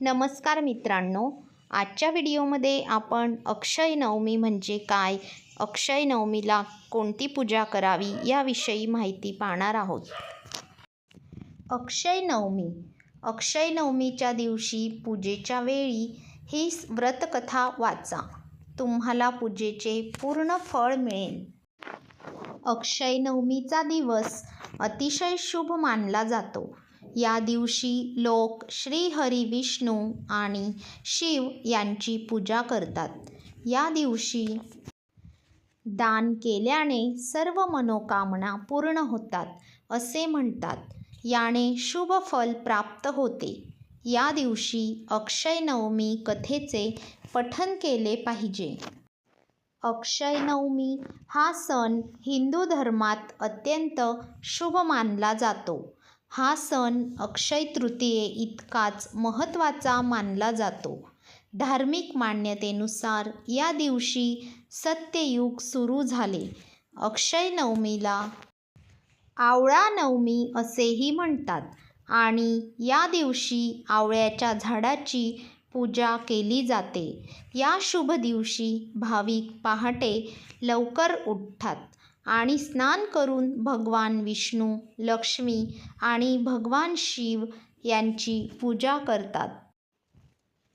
नमस्कार मित्रांनो. आजच्या व्हिडिओमध्ये आपण अक्षय नवमी म्हणजे काय अक्षय नवमीला कोणती पूजा करावी याविषयी माहिती पाहणार आहोत. अक्षय नवमी अक्षय नवमीच्या दिवशी पूजेच्या वेळी ही व्रतकथा वाचा. तुम्हाला पूजेचे पूर्ण फळ मिळेल. अक्षय नवमीचा दिवस अतिशय शुभ मानला जातो. या दिवशी लोक श्रीहरी विष्णू आणि शिव यांची पूजा करतात. या दिवशी दान केल्याने सर्व मनोकामना पूर्ण होतात असे म्हणतात. याने शुभ फल प्राप्त होते. या दिवशी अक्षय नवमी कथेचे पठन केले पाहिजे. अक्षय नवमी हा सण हिंदू धर्मात अत्यंत शुभ मानला जातो. हा सण अक्षय तृतीये इतकाच महत्त्वाचा मानला जातो. धार्मिक मान्यतेनुसार या दिवशी सत्ययुग सुरू झाले. अक्षय नवमीला आवळा नवमी असेही म्हणतात आणि या दिवशी आवळ्याच्या झाडाची पूजा केली जाते. या शुभ दिवशी भाविक पहाटे लवकर उठतात. आणि स्नान करून भगवान विष्णू लक्ष्मी आणि भगवान शिव यांची पूजा करतात.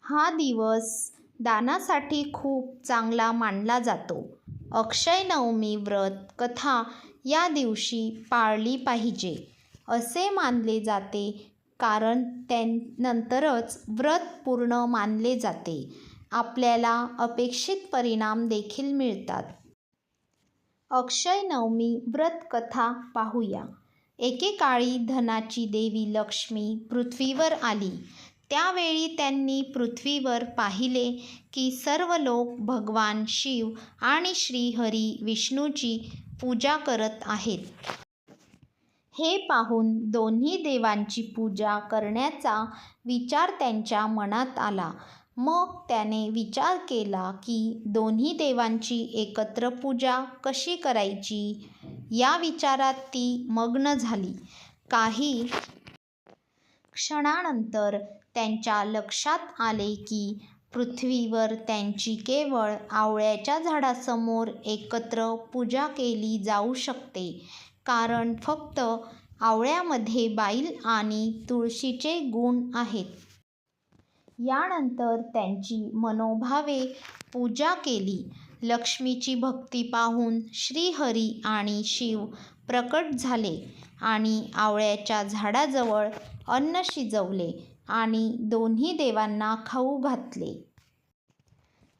हा दिवस दानासाठी खूप चांगला मानला जातो. अक्षय नवमी व्रत कथा या दिवशी पाळली पाहिजे असे मानले जाते. कारण त्यानंतरच व्रत पूर्ण मानले जाते. आपल्याला अपेक्षित परिणाम देखील मिळतात. अक्षय नवमी व्रत कथा पाहूया. एकेकाळी धनाची देवी लक्ष्मी पृथ्वीवर आली. त्यावेळी त्यांनी पृथ्वीवर पाहिले की सर्व लोक भगवान शिव आणि श्रीहरी विष्णूची पूजा करत आहेत. हे पाहून दोन्ही देवांची पूजा करण्याचा विचार त्यांच्या मनात आला. मग त्याने विचार केला की दोन्ही देवांची एकत्र पूजा कशी करायची? या विचारात ती मग्न झाली. काही क्षणानंतर त्यांच्या लक्षात आले की पृथ्वीवर त्यांची केवळ आवळ्याच्या झाडासमोर एकत्र पूजा केली जाऊ शकते. कारण फक्त आवळ्यामध्ये बाईल आणि तुळशीचे गुण आहेत. यानंतर त्यांची मनोभावे पूजा केली. लक्ष्मीची भक्ती पाहून श्रीहरी आणि शिव प्रकट झाले आणि आवळ्याच्या झाडाजवळ अन्न शिजवले आणि दोन्ही देवांना खाऊ घातले.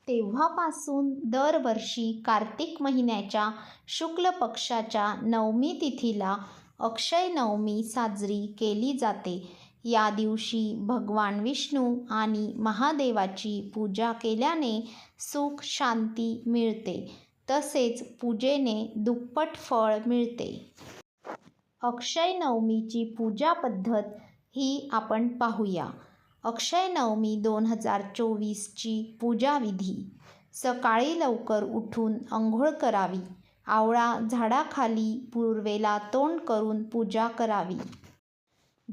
तेव्हापासून दरवर्षी कार्तिक महिन्याच्या शुक्ल पक्षाच्या नवमी तिथीला अक्षय नवमी साजरी केली जाते. या दिवशी भगवान विष्णू आणि महादेवाची पूजा केल्याने सुख शांती मिळते. तसेच पूजेने दुप्पट फळ मिळते. अक्षय नवमीची पूजा पद्धत ही आपण पाहूया. अक्षय नवमी दोन हजार चोवीसची पूजाविधी सकाळी लवकर उठून आंघोळ करावी. आवळा झाडाखाली पूर्वेला तोंड करून पूजा करावी.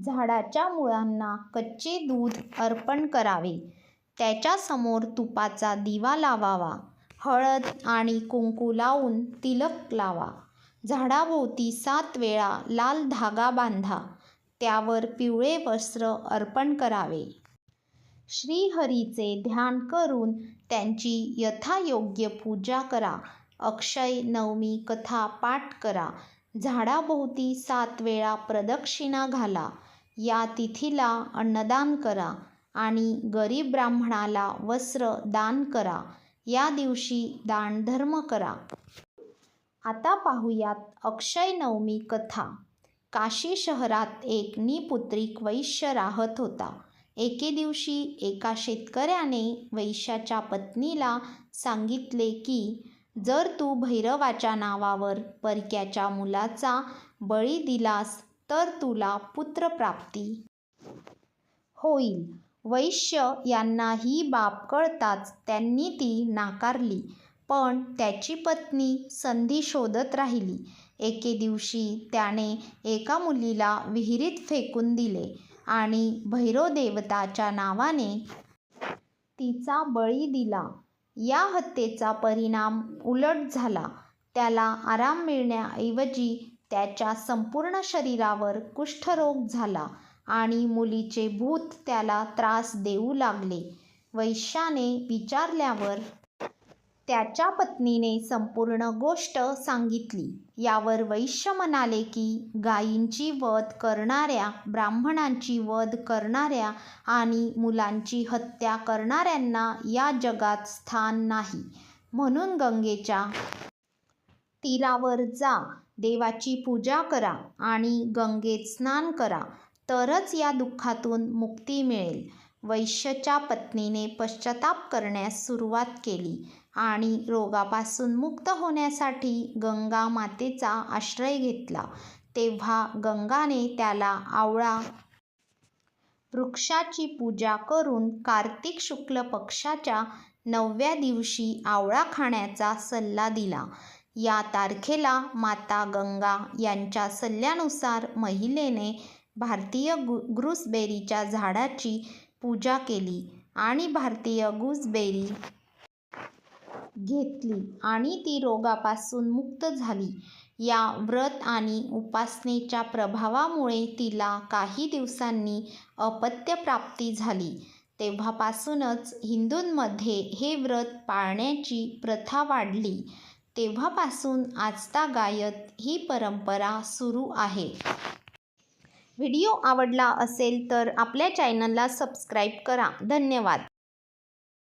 झाडाच्या मुळांना कच्चे दूध अर्पण करावे. त्याच्यासमोर तुपाचा दिवा लावावा. हळद आणि कुंकू लावून तिलक लावा. झाडाभोवती सात वेळा लाल धागा बांधा. त्यावर पिवळे वस्त्र अर्पण करावे. श्रीहरीचे ध्यान करून त्यांची यथायोग्य पूजा करा. अक्षय नवमी कथा पाठ करा. झाडाभोवती सात वेळा प्रदक्षिणा घाला. या तिथीला अन्नदान करा आणि गरीब ब्राह्मणाला वस्त्र दान करा. या दिवशी दानधर्म करा. आता पाहूयात अक्षय नवमी कथा. काशी शहरात एक निपुत्रिक वैश्य राहत होता. एके दिवशी एका शेतकऱ्याने वैश्याच्या पत्नीला सांगितले की जर तू भैरवाच्या नावावर परक्याच्या मुलाचा बळी दिलास तर तुला पुत्रप्राप्ती होईल वैश्य यांना ही बाब कळताच त्यांनी ती नाकारली पण त्याची पत्नी संधी शोधत राहिली एके दिवशी त्याने एका मुलीला विहिरीत फेकून दिले आणि भैरवदेवताच्या नावाने तिचा बळी दिला. या हत्येचा परिणाम उलट झाला. त्याला आराम मिळण्याऐवजी त्याच्या संपूर्ण शरीरावर कुष्ठरोग झाला आणि मुलीचे भूत त्याला त्रास देऊ लागले. वैश्याने विचारल्यावर त्याच्या पत्नीने संपूर्ण गोष्ट सांगितली. यावर वैश्य म्हणाले की गायींची वध करणाऱ्या, ब्राह्मणांची वध करणाऱ्या आणि मुलांची हत्या करणाऱ्यांना या जगात स्थान नाही. म्हणून गंगेच्या तीरावर जा, देवाची पूजा करा आणि गंगेत स्नान करा. तरच या दुःखातून मुक्ती मिळेल. वैश्यच्या पत्नीने पश्चाताप करण्यास सुरुवात केली आणि रोगापासून मुक्त होण्यासाठी गंगा मातेचा आश्रय घेतला. तेव्हा गंगाने त्याला आवळा वृक्षाची पूजा करून कार्तिक शुक्ल पक्षाच्या नवव्या दिवशी आवळा खाण्याचा सल्ला दिला. या तारखेला माता गंगा यांच्या सल्ल्यानुसार महिलेने भारतीय गूसबेरीच्या झाडाची पूजा केली आणि भारतीय गूसबेरी घेतली आणि ती रोगापासून मुक्त झाली. या व्रत आणि उपासनेच्या प्रभावामुळे तिला काही दिवसांनी अपत्यप्राप्ती झाली. तेव्हापासूनच हिंदूंमध्ये हे व्रत पाळण्याची प्रथा वाढली. तेव्हापासून आजता गायत ही परंपरा सुरू आहे. व्हिडिओ आवडला असेल तर आपल्या चॅनलला सबस्क्राईब करा. धन्यवाद.